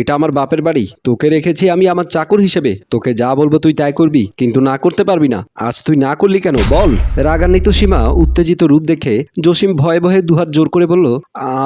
এটা আমার বাপের বাড়ি। তোকে রেখেছি আমি আমার চাকর হিসেবে। তোকে যা বলব তুই তাই করবি, কিন্তু না করতে পারবি না। আজ তুই না করলি কেন? বল। রাগান্বিত সীমা উত্তেজিত রূপ দেখে জসিম ভয়ে ভয়ে দুহাত জোর করে বলল,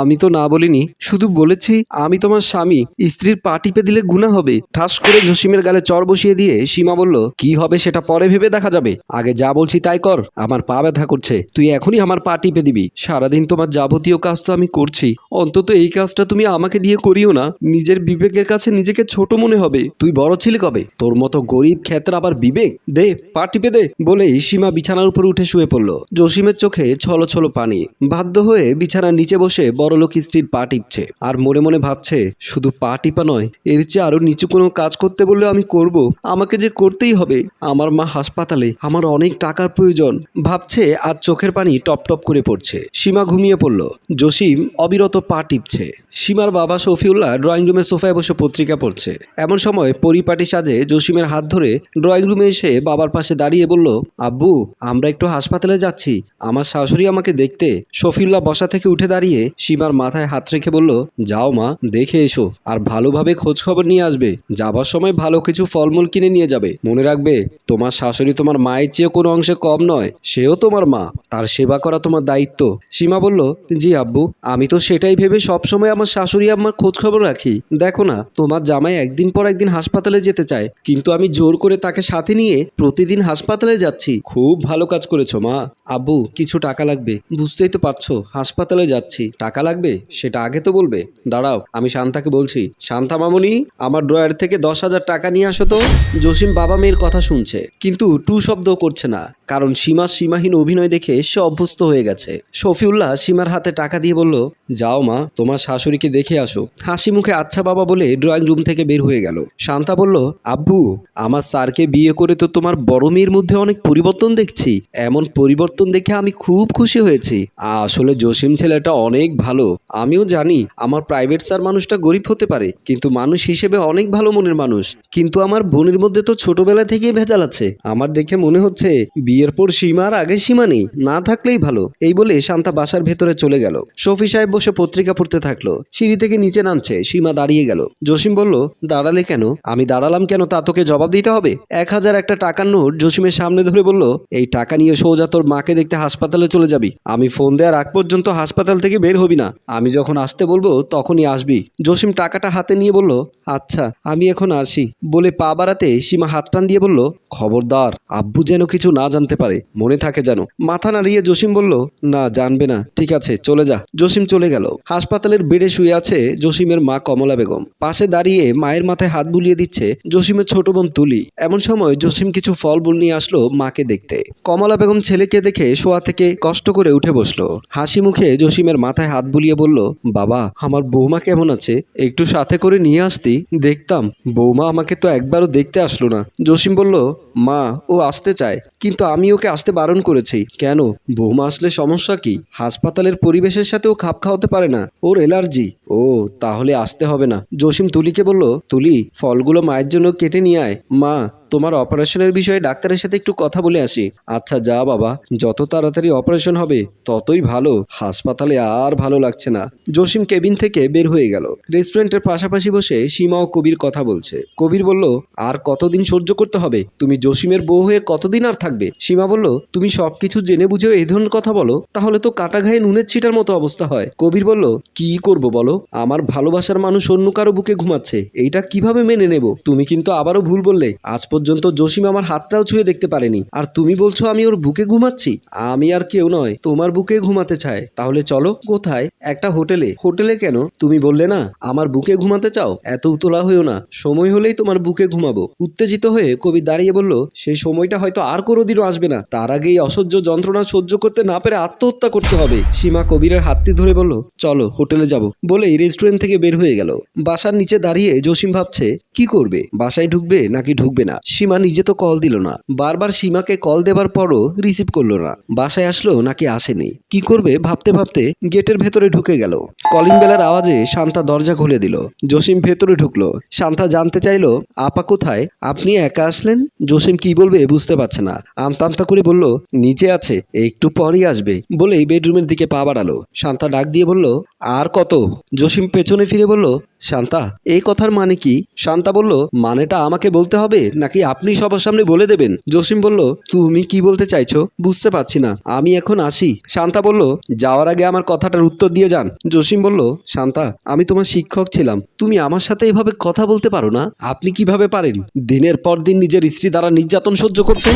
আমি তো না বলিনি, শুধু বলেছি আমি তোমার স্বামী, স্ত্রীর পা টিপে দিলে গুণা হবে। ঠাস করে জসিমের গালে চর বসিয়ে দিয়ে সীমা বলল, কি হবে সেটা পরে ভেবে দেখা যাবে। আগে যা বলছি তাই কর, আমার পা ব্যথা করছে। তুই এখনই আমার পা টিপে দিবি। সারাদিন তোমার যাবতীয় কাজ তো আমি করছি। অন্তত এই কাজটা তুমি আমাকে দিয়ে করিও না। নিজের বিবেকের কাছে নিজেকে ছোট মনে হবে। তুই বড় ছিলি কবে? তোর মতো গরিব ক্ষেত্রে আবার বিবেক? দে, পা টিপে দে বলেই সীমা বিছানার উপর উঠে শুয়ে পড়ল। জসিমের চোখে ছলো ছলো পানি। বাধ্য হয়ে বিছানার নিচে বসে বড়লোক স্ত্রীর পা টিপছে আর মনে মনে ভাবছে, শুধু পা টিপা নয়, এর চেয়ে আরও নিচু কোনো কাজ করতে বললে আমি করব। আমাকে যে করতেই হবে, আমার মা হাসপাতালে, আমার অনেক টাকার প্রয়োজন। ভাবছে আর চোখের পানি টপ টপ করে পড়ছে। সীমা ঘুমিয়ে পড়ল। জসিম অবিরত পা টিপছে। সীমার বাবা শফিউল্লাহ ড্রয়িং রুমে সোফায় বসে পত্রিকা পড়ছে। এমন সময় পরিপাটি সাজে জসিমের হাত ধরে ড্রয়িং রুমে এসে বাবার পাশে দাঁড়িয়ে বলল, আব্বু, আমরা একটু হাসপাতালে যাচ্ছি। আমার শাশুড়ি আমাকে দেখতে। শফিউল্লাহ বসা থেকে উঠে দাঁড়িয়ে সীমার মাথায় হাত রেখে বলল, যাও মা, দেখে এসো। আর ভালোভাবে খোঁজ খবর নিয়ে আসবে। যাবার সময় ভালো কিছু ফলমূল কিনে নিয়ে যাবে। মনে রাখবে, তোমার শাশুড়ি তোমার মায়ের চেয়ে কোনো অংশে কম নয়। সেও তোমার মা। তার সেবা করা তোমার দায়িত্ব। সীমা বলল, জি আব্বু, আমি তো সেটাই ভেবে সবসময় আমার শাশুড়ি আমার খোঁজ খবর রাখি দেখো না, তোমার জামাই একদিন পর একদিন হাসপাতালে যেতে চায়, কিন্তু আমি জোর করে তাকে সাথে নিয়ে প্রতিদিন হাসপাতালে যাচ্ছি। খুব ভালো কাজ করেছ মা। আব্বু, কিছু টাকা লাগবে। বুঝতেই তো পারছ, হাসপাতালে যাচ্ছি। টাকা লাগবে? সেটা আগে তো বলবে। দাঁড়াও, আমি শান্তাকে বলছি। শান্তা মামুনি, আমার ড্রয়ার থেকে দশ হাজার টাকা নিয়ে আসো তো। জসিম বাবা মেয়ের কথা শুনছে, কিন্তু টু শব্দ করছে না। কারণ সীমা সীমাহীন অভিনয় দেখে সে অভ্যস্ত হয়ে গেছে। শফিউল্লাহ সীমার হাতে টাকা দিয়ে বলল, যাও মা, তোমার শাশুড়িকে দেখে আসো। হাসি মুখে আচ্ছা বাবা বলে ড্রয়িং রুম থেকে বের হয়ে গেল। শান্তা বলল, আব্বু, আমার স্যারকে বিয়ে করে তো তোমার বড় মেয়ের মধ্যে অনেক পরিবর্তন দেখছি। এমন পরিবর্তন দেখে আমি খুব খুশি হয়েছি। আসলে জসিম ছেলেটা অনেক ভালো। আমিও জানি আমার প্রাইভেট স্যার মানুষটা গরিব হতে পারে, কিন্তু মানুষ হিসেবে অনেক ভালো মনের মানুষ। কিন্তু আমার বোনের মধ্যে তো ছোটবেলা থেকেই ভেজাল আছে। আমার দেখে মনে হচ্ছে বিয়ের পর সীমার আগে সীমা নেই, না থাকলেই ভালো। এই বলে শান্তা বাসার ভেতরে চলে গেল। শফি সাহেব বসে পত্রিকা পড়তে থাকল। সিঁড়ি থেকে নিচে নামছে, সীমা দাঁড়িয়ে গেল। জসিম বলল, দাঁড়ালে কেন? আমি দাঁড়ালাম কেন? তা তোকে জবাব দিতে হবে? এক হাজার একটা টাকার নোট জসিমের সামনে ধরে বলল, এই টাকা নিয়ে সোজা তোর মাকে দেখতে হাসপাতালে চলে যাবি। আমি ফোন দেওয়ার আগ পর্যন্ত হাসপাতাল থেকে বের হবি না। আমি যখন আসতে বলব, তখনই আসবি। জসিম টাকাটা হাতে নিয়ে বলল আচ্ছা আমি এখন আসি। বলে পা বাড়াতে সীমা হাত টান দিয়ে বলল, খবরদার, আব্বু যেন কিছু না জানতে পারে, মনে থাকে যেন। মাথা নাড়িয়ে জসিম বলল, না, জানবে না। ঠিক আছে, চলে যা। জসিম চলে গেল। হাসপাতালের বেডে শুয়ে আছে জসিমের মা কমলা বেগম। পাশে দাঁড়িয়ে মায়ের মাথায় হাত বুলিয়ে দিচ্ছে জসিমের ছোট বোন তুলি। এমন সময় জসিম কিছু ফল মূল নিয়ে আসলো মাকে দেখতে। কমলা বেগম ছেলেকে দেখে শোয়া থেকে কষ্ট করে উঠে বসল। হাসি মুখে জসিমের মাথায় হাত বুলিয়ে বলল, বাবা, আমার বৌমা কেমন আছে? একটু সাথে করে নিয়ে আসতি, দেখতাম। বৌমা আমাকে তো একবারও দেখতে আসলো না। জসিম বলল, মা, ও আসতে চায়, কিন্তু আমি ওকে আসতে বারণ করেছি। কেন? বৌমা আসলে সমস্যা কি? হাসপাতালের পরিবেশের সাথে ও খাপ খাওয়াতে পারে না। ওর এলার্জি ও, তাহলে আসতে হবে না। জসিম তুলিকে বলল, তুলি, ফলগুলো মায়ের জন্য কেটে নিয়ে আয়। মা তোমার অপারেশনের বিষয়ে ডাক্তারের সাথে একটু কথা বলে আসি। আচ্ছা যা বাবা, যত তাড়াতাড়ি অপারেশন হবে, ততই ভালো। হাসপাতালে আর ভালো লাগছে না। জসিম কেবিন থেকে বের হয়ে গেল। রেস্টুরেন্টের পাশাপাশি বসে সীমা ও কবির কথা বলছে। কবির বলল, আর কতদিন সহ্য করতে হবে? তুমি জসিমের বউ হয়ে কতদিন আর থাকবে? সীমা বলল, তুমি সবকিছু জেনে বুঝেও এই ধরনের কথা বলো, তাহলে তো কাটা ঘায়ে নুনের ছিটার মতো অবস্থা হয়। কবির বলল, কি করব বলো? আমার ভালোবাসার মানুষ অন্য কারও বুকে ঘুমাচ্ছে। এইটা কীভাবে মেনে নেব? তুমি কিন্তু আবারও ভুল বললে। আজ পর্যন্ত জসিম আমার হাতটাও ছুঁয়ে দেখতে পারেনি। আর তুমি বলছো আমি ওর বুকে ঘুমাচ্ছি? আমি আর কেউ নয়, তোমার বুকে ঘুমাতে চায়। তাহলে চলো কোথায়? একটা হোটেলে। হোটেলে কেন? তুমি বললে না, আমার বুকে ঘুমাতে চাও? এত উতলা হয়েও না। সময় হলেই তোমার বুকে ঘুমাবো। উত্তেজিত হয়ে কবি দাঁড়িয়ে বলল সেই সময়টা হয়তো আর কোনোদিনও আসবে না। তার আগেই অসহ্য যন্ত্রণা সহ্য করতে না পেরে আত্মহত্যা করতে হবে। সীমা কবিরের হাতটি ধরে বলল, চলো, হোটেলে যাব। বলেই রেস্টুরেন্ট থেকে বের হয়ে গেল। বাসার নিচে দাঁড়িয়ে জসিম ভাবছে, কি করবে? বাসায় ঢুকবে নাকি ঢুকবে না? সীমা নিজে তো কল দিল না। বারবার সীমাকে কল দেবার পরও রিসিভ করল না। বাসায় আসলো নাকি আসেনি। কি করবে ভাবতে ভাবতে গেটের ভেতরে ঢুকে গেল। কলিং বেলার আওয়াজে শান্তা দরজা খুলে দিল। জসিম ভেতরে ঢুকলো। শান্তা জানতে চাইলো, আপা কোথায়? আপনি একা আসলেন? জসিম কি বলবে বুঝতে পারছে না। আমতা আমতা করে বলল, নিচে আছে, একটু পরই আসবে। বলেই বেডরুমের দিকে পা বাড়ালো। শান্তা ডাক দিয়ে বলল, আর কত? জসিম পেছনে ফিরে বলল শান্তা, এই কথার মানে কি? শান্তা বলল, মানেটা আমাকে বলতে হবে নাকি আপনি সবার সামনে বলে দেবেন? জসিম বলল, তুমি কি বলতে চাইছো? বুঝতে পারছি না, আমি এখন আসি। শান্তা বলল, যাওয়ার আগে আমার কথাটার উত্তর দিয়ে যান। জসিম বলল, শান্তা, আমি তোমার শিক্ষক ছিলাম, তুমি আমার সাথে এভাবে কথা বলতে পারো না? আপনি কীভাবে পারেন? দিনের পর দিন নিজের স্ত্রী দ্বারা নির্যাতন সহ্য করতে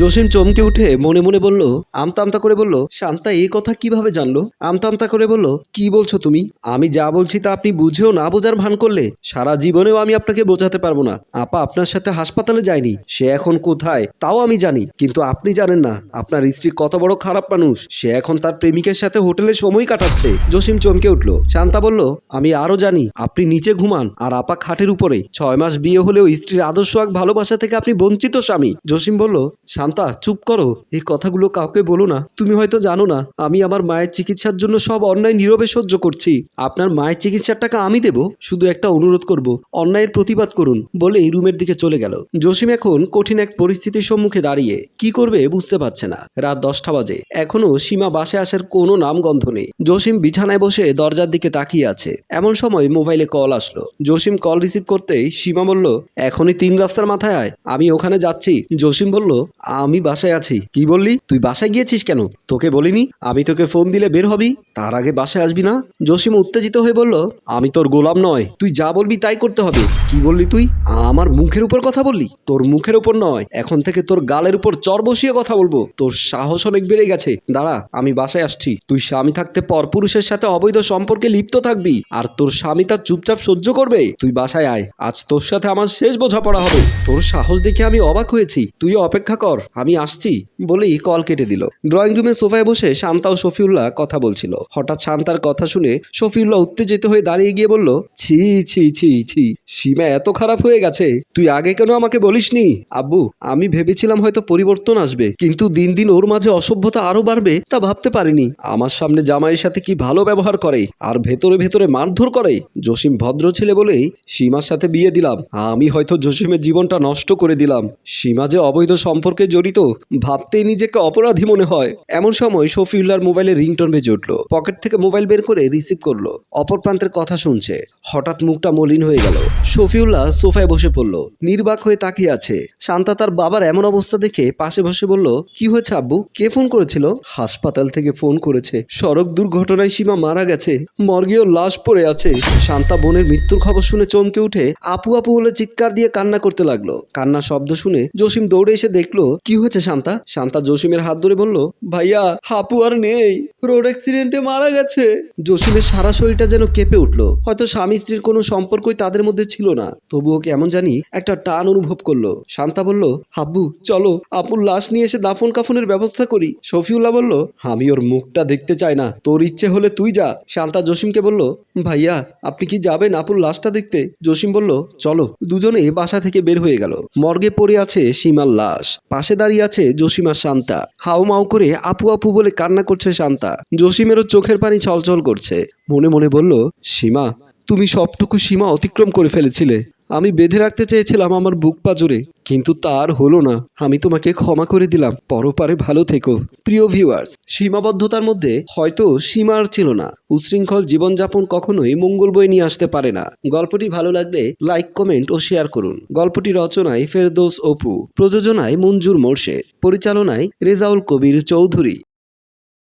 জসিম চমকে উঠে মনে মনে বলল, আমতা আমতা করে বলল, শান্তা, এই কথা কীভাবে জানলো? আমতা আমতা করে বলল, কি বলছো তুমি? আমি যা বলছি তা আপনি বুঝেও না বোঝার ভান করলে সারা জীবনেও আমি আপনাকে বোঝাতে পারব না। আপা আপনার সাথে হাসপাতালে যায়নি। সে এখন কোথায় তাও আমি জানি। কিন্তু আপনি জানেন না, আপনার স্ত্রী কত বড় খারাপ মানুষ। সে এখন তার প্রেমিকের সাথে হোটেলে সময় কাটাচ্ছে। জসিম চমকে উঠল। শান্তা বলল, আমি আরও জানি, আপনি নিচে ঘুমান। আর আপা খাটের উপরে। ছয় মাস বিয়ে হলেও স্ত্রীর আদর্শ এক ভালোবাসা থেকে আপনি বঞ্চিত স্বামী। জসিম বলল, শান্তা, চুপ করো। এই কথাগুলো কাউকে বলো না। তুমি হয়তো জানো না, আমি আমার মায়ের চিকিৎসার জন্য সব অন্যায় নীরবে সহ্য করছি। আপনার মায়ের চিকিৎসার টাকা আমি দেব। শুধু একটা অনুরোধ করব, অন্যায়ের প্রতিবাদ করুন বলে এই রুমের দিকে চলে গেল। জসিম এখন কঠিন এক পরিস্থিতির সম্মুখে দাঁড়িয়ে, কি করবে বুঝতে পারছে না। রাত দশটা বাজে। এখনও সীমা বাসে আসার কোনো নামগন্ধ নেই। জসিম বিছানায় বসে দরজার দিকে তাকিয়ে আছে। এমন সময় মোবাইলে কল আসলো। জসিম কল রিসিভ করতেই সীমা বলল, এখনই তিন রাস্তার মাথায় আয়। আমি ওখানে যাচ্ছি। জসিম বলল, আমি বাসায় আছি। কি বললি? তুই বাসায় গিয়েছিস কেন? তোকে বলিনি? আমি তোকে ফোন দিলে বের হবি? তার আগে বাসায় আসবি না? জসিম উত্তেজিত হয়ে বলল, আমি তোর গোলাম নয়। তুই যা বলবি তাই করতে হবে। কি বললি তুই? আমার মুখের উপর কথা বললি? তোর মুখের উপর নয়। এখন থেকে তোর গালের উপর চর বসিয়ে কথা বলব। তোর সাহস অনেক বেড়ে গেছে। দাঁড়া, আমি বাসায় আসছি। তুই স্বামী থাকতে পর পুরুষের সাথে অবৈধ সম্পর্কে লিপ্ত থাকবি। আর তোর স্বামী তার চুপচাপ সহ্য করবে। তুই বাসায় আয়। আজ তোর সাথে আমার শেষ বোঝাপড়া হবে। তোর সাহস দেখে আমি অবাক হয়েছি। তুই অপেক্ষা কর। আমি আসছি। বলেই কল কেটে দিল। ড্রয়িং রুমে সোফায় বসে শান্তা ও শফিউল্লাহ কথা বলছিল। হঠাৎ শান্তার কথা শুনে শফিউল্লাহ উত্তেজিত হয়ে দাঁড়িয়ে গিয়ে বলল ছি ছি ছি ছি। সীমা এত খারাপ হয়ে গেছে। তুই আগে কেন আমাকে বলিসনি? আব্বু, আমি ভেবেছিলাম হয়তো পরিবর্তন আসবে। কিন্তু দিন দিন ওর মাঝে অসভ্যতা আরও বাড়বে, তা ভাবতে পারিনি। আমার সামনে জামাইয়ের সাথে কি ভালো ব্যবহার করে? আর ভেতরে ভেতরে মারধর করে? জসিম ভদ্র ছেলে বলেই সীমার সাথে বিয়ে দিলাম। আমি হয়তো জসিমের জীবনটা নষ্ট করে দিলাম। সীমা যে অবৈধ সম্পর্কে জড়িত, ভাবতেই নিজেকে অপরাধী মনে হয়। এমন সময় শফিউল্লার মোবাইলে রিংটোন বেজে উঠল। পকেট থেকে মোবাইল বের করে রিসিভ করল। অপর প্রান্তের কথা শুনছে। হঠাৎ মুখটা মলিন হয়ে গেল। শফিউল্লাহ সোফায় বসে পড়ল। নির্বাক হয়ে তাকিয়ে আছে। শান্তা তার বাবার এমন অবস্থা দেখে পাশে বসে বলল, কি হয়েছে আব্বু? কে ফোন করেছিল? হাসপাতাল থেকে ফোন করেছে। সড়ক দুর্ঘটনায় সীমা মারা গেছে। মর্গেও লাশ পড়ে আছে। শান্তা বোনের মৃত্যুর খবর শুনে চমকে উঠে আপু আপু বলে চিৎকার দিয়ে কান্না করতে লাগল। কান্না শব্দ শুনে জসিম দৌড়ে এসে দেখল, কি হয়েছে শান্তা? শান্তা জসিমের হাত ধরে বলল, ভাইয়া হাপু আর নেই। রোড অ্যাক্সিডেন্টে মারা গেছে। জসিমের সারা শরীরটা যেন কেঁপে উঠল। হয়তো স্বামী স্ত্রীর কোনো সম্পর্কই তাদের মধ্যে ছিল না। তবুও কেমন জানি একটা টান অনুভব করল। শান্তা বলল, হাব্বু, চলো, আপুর লাশ নিয়ে এসে দাফন কাফনের ব্যবস্থা করি। শফিউল্লাহ বলল, আমি ওর মুখটা দেখতে চাই না। তোর ইচ্ছে হলে তুই যা। শান্তা জসিমকে বলল, ভাইয়া, আপনি কি যাবেন আপুর লাশটা দেখতে? জসিম বলল, চলো। দুজনে বাসা থেকে বের হয়ে গেল। মর্গে পড়ে আছে সীমার লাশ। পাশে দাঁড়িয়ে আছে জসিমা শান্তা। হাউ মাউ করে আপু আপু বলে কান্না করছে শান্তা। জসিমেরও চোখের পানি ছলছল করছে। মনে মনে বলল, সীমা তুমি সবটুকু সীমা অতিক্রম করে ফেলেছিলে। আমি বেঁধে রাখতে চেয়েছিলাম আমার বুক পাজরে, কিন্তু তার হলো না। আমি তোমাকে ক্ষমা করে দিলাম। পরপারে ভালো থেকো। প্রিয় ভিউয়ার্স সীমাবদ্ধতার মধ্যে হয়তো সীমার ছিল না। উশৃঙ্খল জীবনযাপন কখনোই মঙ্গল বই নিয়ে আসতে পারে না। গল্পটি ভালো লাগলে লাইক কমেন্ট ও শেয়ার করুন। গল্পটি রচনায় ফেরদৌস অপু, প্রযোজনায় মঞ্জুর মোর্শেদ, পরিচালনায় রেজাউল কবির চৌধুরী।